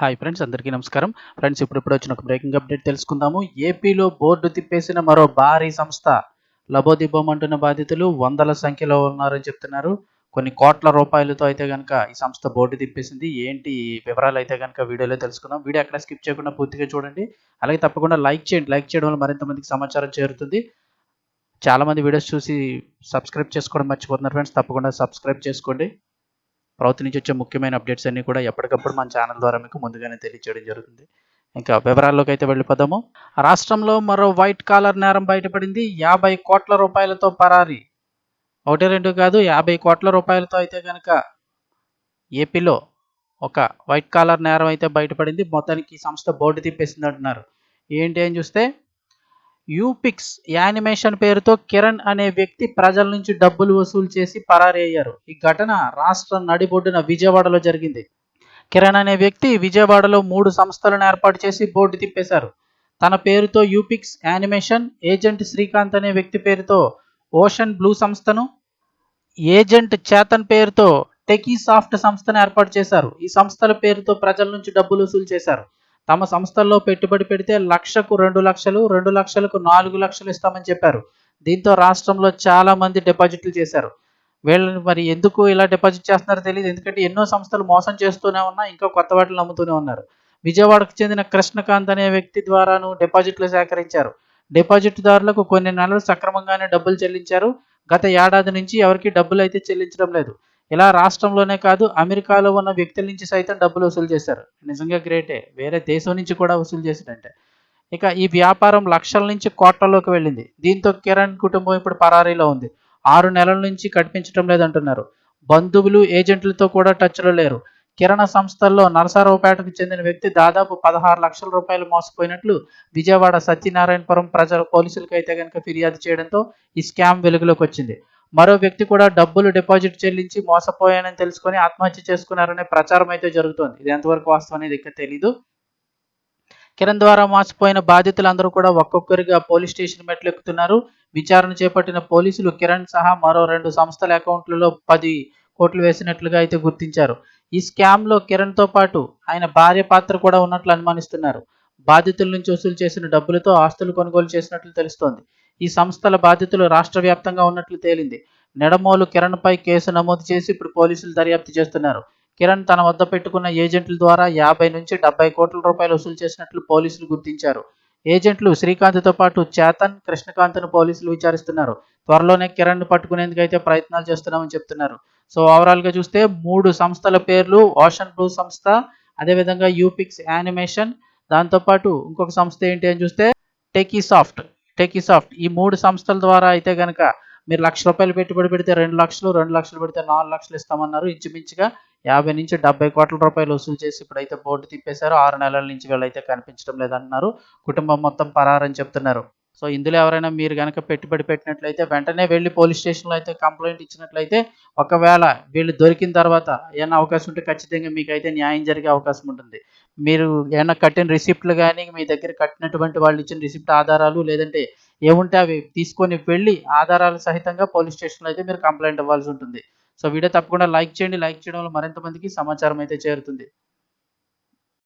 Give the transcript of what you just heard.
Hi friends అందరికీ నమస్కారం. Friends ఇప్పుడు ఇప్పుడు వచ్చిన ఒక బ్రేకింగ్ అప్డేట్ తెలుసుకుందాము. ఏపీలో బోర్డు తిప్పేసిన మరో భారీ సంస్థ. లబోదిబ్బోమంటున్న బాధితులు వందల సంఖ్యలో ఉన్నారని చెప్తున్నారు. కొన్ని కోట్ల రూపాయలతో అయితే కనుక ఈ సంస్థ బోర్డు తిప్పేసింది. ఏంటి వివరాలు అయితే కనుక వీడియోలో తెలుసుకుందాం. వీడియో ఎక్కడ స్కిప్ చేయకుండా పూర్తిగా చూడండి. అలాగే తప్పకుండా లైక్ చేయండి. లైక్ చేయడం వల్ల మరింత మందికి సమాచారం చేరుతుంది. చాలామంది వీడియోస్ చూసి సబ్స్క్రైబ్ చేసుకోవడం మర్చిపోతున్నారు ఫ్రెండ్స్. తప్పకుండా సబ్స్క్రైబ్ చేసుకోండి. ప్రభుత్వం నుంచి వచ్చే ముఖ్యమైన అప్డేట్స్ అన్ని కూడా ఎప్పటికప్పుడు మన ఛానల్ ద్వారా మీకు ముందుగానే తెలియజేయడం జరుగుతుంది. ఇంకా వివరాల్లోకి అయితే వెళ్ళిపోదాము. రాష్ట్రంలో మరో వైట్ కాలర్ నేరం బయటపడింది. యాభై కోట్ల రూపాయలతో పరారి. ఒకటి రెండు కాదు యాభై కోట్ల రూపాయలతో అయితే కనుక ఏపీలో ఒక వైట్ కాలర్ నేరం అయితే బయటపడింది. మొత్తానికి ఈ సంస్థ బోర్డు తిప్పేసింది అంటున్నారు ఏంటి అని చూస్తే యూపిక్స్ యానిమేషన్ పేరుతో కిరణ్ అనే వ్యక్తి ప్రజల నుంచి డబ్బులు వసూలు చేసి పరారీ అయ్యారు ఈ ఘటన రాష్ట్ర నడిబొడ్డున విజయవాడలో జరిగింది. కిరణ్ అనే వ్యక్తి విజయవాడలో మూడు సంస్థలను ఏర్పాటు చేసి బోర్డు తిప్పేశారు. తన పేరుతో యూపిక్స్ యానిమేషన్ ఏజెంట్ శ్రీకాంత్ అనే వ్యక్తి పేరుతో ఓషన్ బ్లూ సంస్థను ఏజెంట్ చేతన్ పేరుతో టెకీ సాఫ్ట్ సంస్థను ఏర్పాటు చేశారు. ఈ సంస్థల పేరుతో ప్రజల నుంచి డబ్బులు వసూలు చేశారు. తమ సంస్థల్లో పెట్టుబడి పెడితే లక్షకు రెండు లక్షలు రెండు లక్షలకు నాలుగు లక్షలు ఇస్తామని చెప్పారు. దీంతో రాష్ట్రంలో చాలా మంది డిపాజిట్లు చేశారు. వీళ్ళని మరి ఎందుకు ఇలా డిపాజిట్ చేస్తున్నారో తెలియదు ఎందుకంటే ఎన్నో సంస్థలు మోసం చేస్తూనే ఉన్నా ఇంకా కొత్త వాటిని నమ్ముతూనే ఉన్నారు. విజయవాడకు చెందిన కృష్ణకాంత్ అనే వ్యక్తి ద్వారాను డిపాజిట్లు సేకరించారు. డిపాజిట్దారులకు కొన్ని నెలలు సక్రమంగానే డబ్బులు చెల్లించారు. గత ఏడాది నుంచి ఎవరికి డబ్బులు అయితే చెల్లించడం లేదు. ఇలా రాష్ట్రంలోనే కాదు అమెరికాలో ఉన్న వ్యక్తుల నుంచి సైతం డబ్బులు వసూలు చేశారు. నిజంగా గ్రేటే. వేరే దేశం నుంచి కూడా వసూలు చేశాడంటే ఇక ఈ వ్యాపారం లక్షల నుంచి కోట్లలోకి వెళ్ళింది. దీంతో కిరణ్ కుటుంబం ఇప్పుడు పరారీలో ఉంది. ఆరు నెలల నుంచి కనిపించడం లేదంటున్నారు. బంధువులు ఏజెంట్లతో కూడా టచ్లో లేరు. కిరణ సంస్థల్లో నరసరావుపేటకు చెందిన వ్యక్తి దాదాపు పదహారు లక్షల రూపాయలు మోసపోయినట్లు విజయవాడ సత్యనారాయణపురం ప్రజల పోలీసులకు అయితే కనుక ఫిర్యాదు చేయడంతో ఈ స్కామ్ వెలుగులోకి వచ్చింది. మరో వ్యక్తి కూడా డబ్బులు డిపాజిట్ చెల్లించి మోసపోయానని తెలుసుకొని ఆత్మహత్య చేసుకున్నారనే ప్రచారం అయితే జరుగుతోంది. ఇది ఎంతవరకు వాస్తవం అనేది ఇక్కడ తెలీదు. కిరణ్ ద్వారా మోసపోయిన బాధితులందరూ కూడా ఒక్కొక్కరిగా పోలీస్ స్టేషన్ మెట్లెక్కుతున్నారు. విచారణ చేపట్టిన పోలీసులు కిరణ్ సహా మరో రెండు సంస్థల అకౌంట్లలో పది కోట్లు వేసినట్లుగా అయితే గుర్తించారు. ఈ స్కామ్లో కిరణ్తో పాటు ఆయన భార్య పాత్ర కూడా ఉన్నట్లు అనుమానిస్తున్నారు. బాధితుల నుంచి వసూలు చేసిన డబ్బులతో ఆస్తులు కొనుగోలు చేసినట్లు తెలుస్తోంది. ఈ సంస్థల బాధితులు రాష్ట్ర వ్యాప్తంగా ఉన్నట్లు తేలింది. నెడమోలు కిరణ్పై కేసు నమోదు చేసి ఇప్పుడు పోలీసులు దర్యాప్తు చేస్తున్నారు. కిరణ్ తన వద్ద పెట్టుకున్న ఏజెంట్ల ద్వారా యాభై నుంచి డెబ్బై కోట్ల రూపాయలు వసూలు చేసినట్లు పోలీసులు గుర్తించారు. ఏజెంట్లు శ్రీకాంత్తో పాటు చేతన్ కృష్ణకాంత్ను పోలీసులు విచారిస్తున్నారు. త్వరలోనే కిరణ్ పట్టుకునేందుకు అయితే ప్రయత్నాలు చేస్తున్నామని చెప్తున్నారు. సో ఓవరాల్గా చూస్తే మూడు సంస్థల పేర్లు ఓషన్ బ్లూ సంస్థ అదేవిధంగా యూపిక్స్ యానిమేషన్ దాంతోపాటు ఇంకొక సంస్థ ఏంటి అని చూస్తే టెకీ సాఫ్ట్ టెకీ సాఫ్ట్ ఈ మూడు సంస్థల ద్వారా అయితే కనుక మీరు లక్ష రూపాయలు పెట్టుబడి పెడితే రెండు లక్షలు రెండు లక్షలు పెడితే నాలుగు లక్షలు ఇస్తామన్నారు. ఇంచుమించుగా యాభై నుంచి డెబ్బై కోట్ల రూపాయలు వసూలు చేసి ఇప్పుడైతే బోర్డు తిప్పేశారు. ఆరు నెలల నుంచి వీళ్ళైతే కనిపించడం లేదంటున్నారు కుటుంబం మొత్తం పరారని చెప్తున్నారు. సో ఇందులో ఎవరైనా మీరు కనుక పెట్టుబడి పెట్టినట్లయితే వెంటనే వెళ్ళి పోలీస్ స్టేషన్లో అయితే కంప్లైంట్ ఇచ్చినట్లయితే ఒకవేళ వీళ్ళు దొరికిన తర్వాత ఏమైనా అవకాశం ఉంటే ఖచ్చితంగా మీకు అయితే న్యాయం జరిగే అవకాశం ఉంటుంది. మీరు ఏమైనా కట్టిన రిసిప్ట్లు కానీ మీ దగ్గర కట్టినటువంటి వాళ్ళు ఇచ్చిన రిసిప్ట్ ఆధారాలు లేదంటే ఏముంటే అవి తీసుకొని వెళ్ళి ఆధారాలు సహితంగా పోలీస్ స్టేషన్లో అయితే మీరు కంప్లైంట్ ఇవ్వాల్సి ఉంటుంది. సో వీడియో తప్పకుండా లైక్ చేయండి. లైక్ చేయడం వల్ల మరింత మందికి సమాచారం అయితే చేరుతుంది.